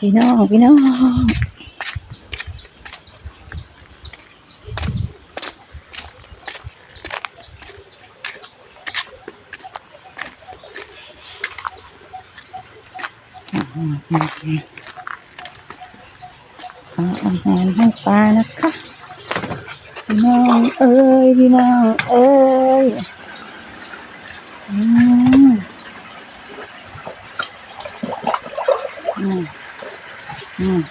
พี่น้องพี่น้องเอาอาหารให้ปลานะคะ พี่น้องเอ้ย พี่น้องเอ้ยอืมอืม อืม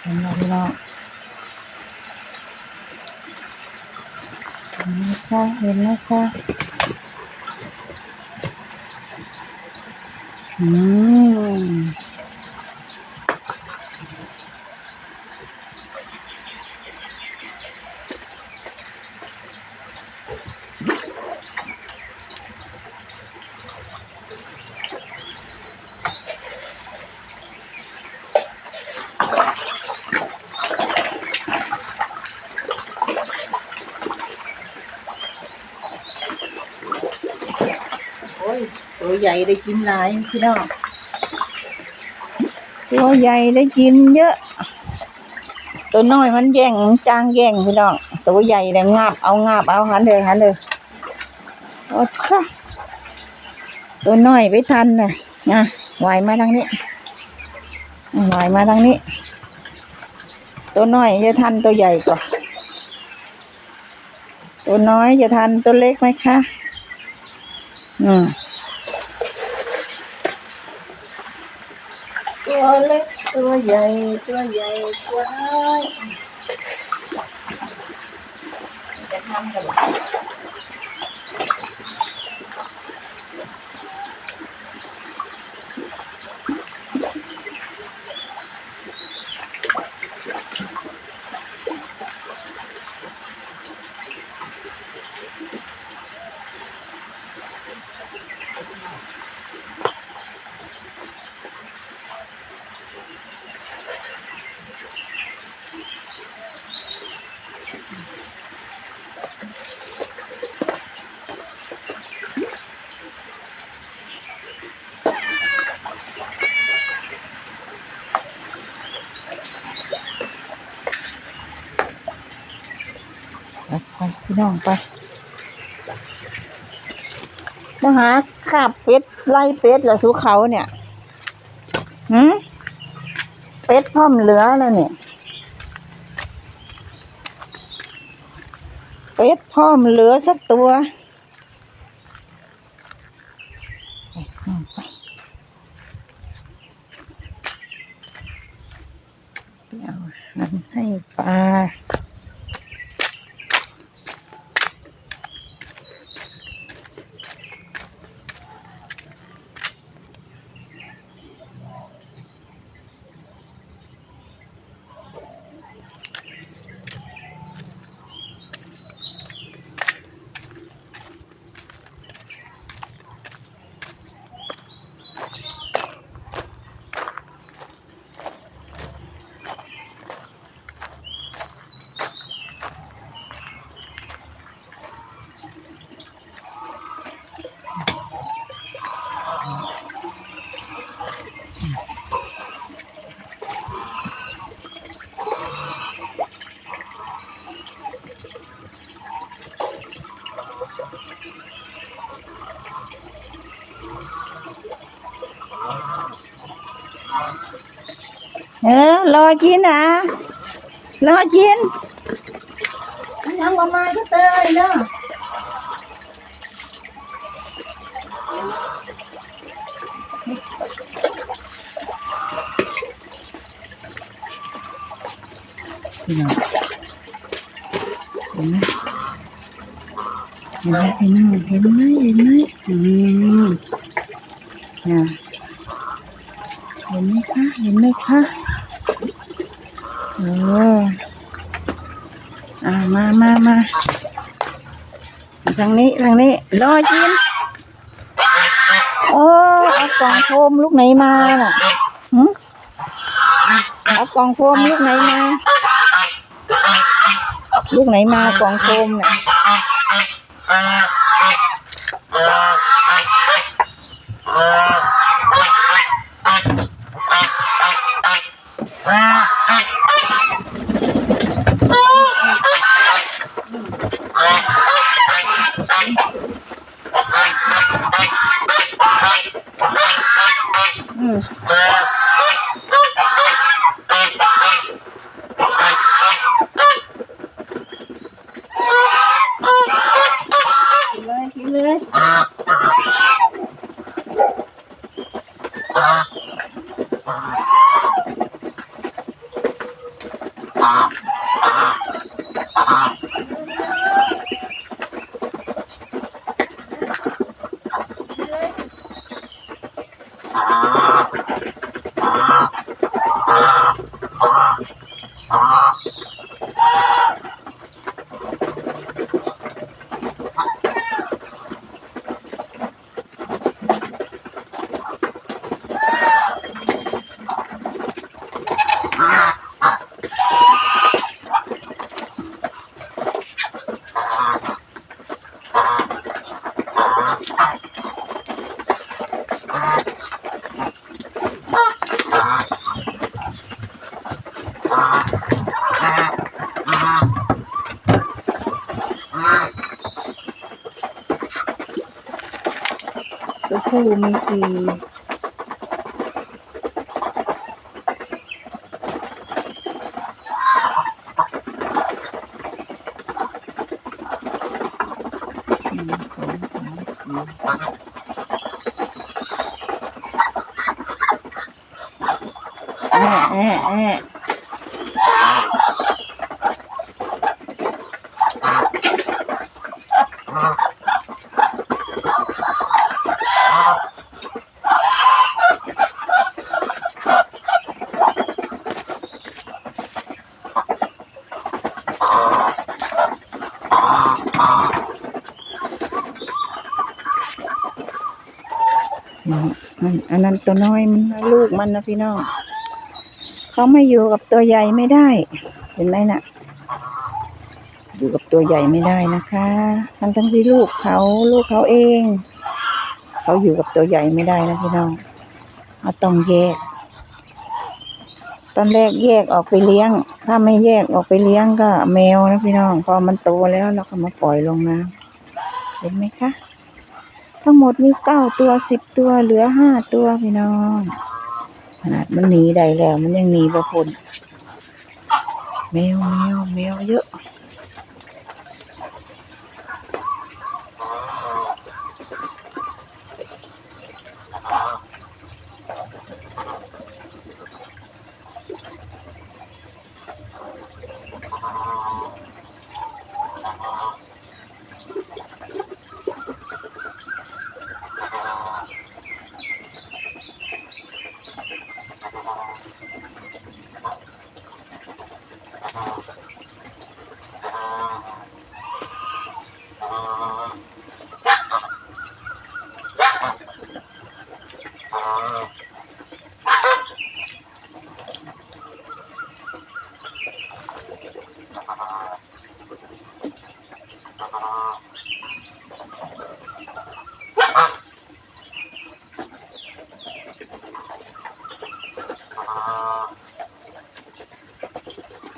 เห็นแล้วพี่น้องเห็นไหมคะเห็นไหมคะอืม ใหญ่ได้กินหลายพี่น้องตัวใหญ่ได้กินเยอะ ตัวน้อยมันแย่งจางแย่งพี่น้องตัวใหญ่เนี่ยงาบเอางาบเอาหันเลยหันเลยโอ้ค่ะตัวน้อยไปทันน่ะนะไหวมาทางนี้ไหวมาทางนี้ ตัวน้อยจะทันตัวใหญ่ก่อนตัวน้อยจะทันตัวเล็กไหมคะ อืม ตัวเล็กตัวใหญ่ตัวใหญ่ตัวน้อยจะทำกัน ไปพี่น้องไปมาหาขาบเป็ดไล่เป็ดเหรอสูเขาเนี่ยหืมเป็ดพ่อมเหลือแล้วเนี่ยเป็ดพ่อมเหลือสักตัว เออรอกินนะรอกินยังออกมาก็เตยเนาะพี่น้องเห็นไหมเห็นไหมพี่น้องเห็นไหมเห็นไหมอืมอะเห็นไหมคะเห็นไหมคะ เอออ่ามามามาทางนี้ทางนี้รอกินโอ้เอากล่องโฟมลูกไหนมาน่ะหึเอากล่องโฟมลูกไหนมา ลูกไหนมากล่องโฟมเนี่ยกิน Thank you. 老虎、猫咪、恐龙、猴子、马。嗯嗯嗯。 นะมันอันนั้นตัวน้อยมันลูกมันนะพี่น้องเขาไม่อยู่กับตัวใหญ่ไม่ได้ เห็นไหมน่ะ อยู่กับตัวใหญ่ไม่ได้นะคะทั้งทั้งที่ลูกเขาลูกเขาเอง เขาอยู่กับตัวใหญ่ไม่ได้นะพี่น้องเราต้องแยก ตอนแรกแยกออกไปเลี้ยง ถ้าไม่แยกออกไปเลี้ยงก็แมวนะพี่น้อง พอมันโตแล้วเราก็มาปล่อยลงน้ำเห็นไหมคะ ทั้งหมดมีเก้าตัวสิบตัวเหลือห้าตัวพี่น้อง ขนาดมันหนีได้แล้ว มันยังหนีบ่พ้นแมวแมวแมวเยอะ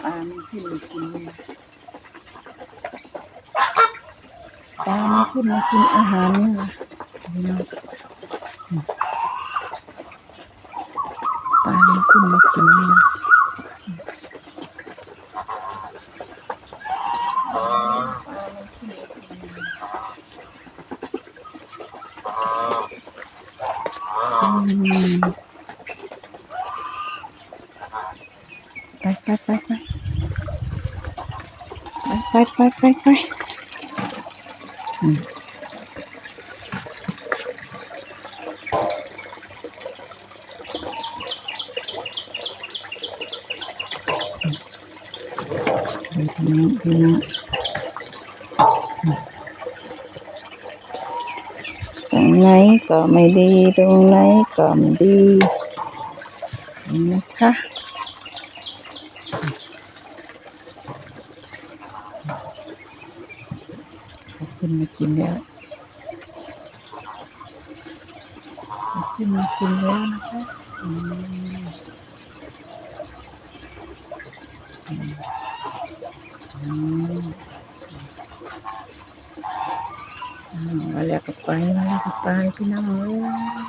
ปลามันขึ้นมากินเนี่ยปลามัน ขึ้นมากินอาหารนี่ยนะปลามันขึ้นมากินนี่นะไปไปไปไปไปไปไปไป ừ. Thank you. lấy đi rung lấy còm đi Đó, khá มากินแล้วขึ้นมากินแล้วนะคะอืมอืมอืมอืมมาแล้วก็ไปมาแล้วก็ไปพี่น้องเอ้ย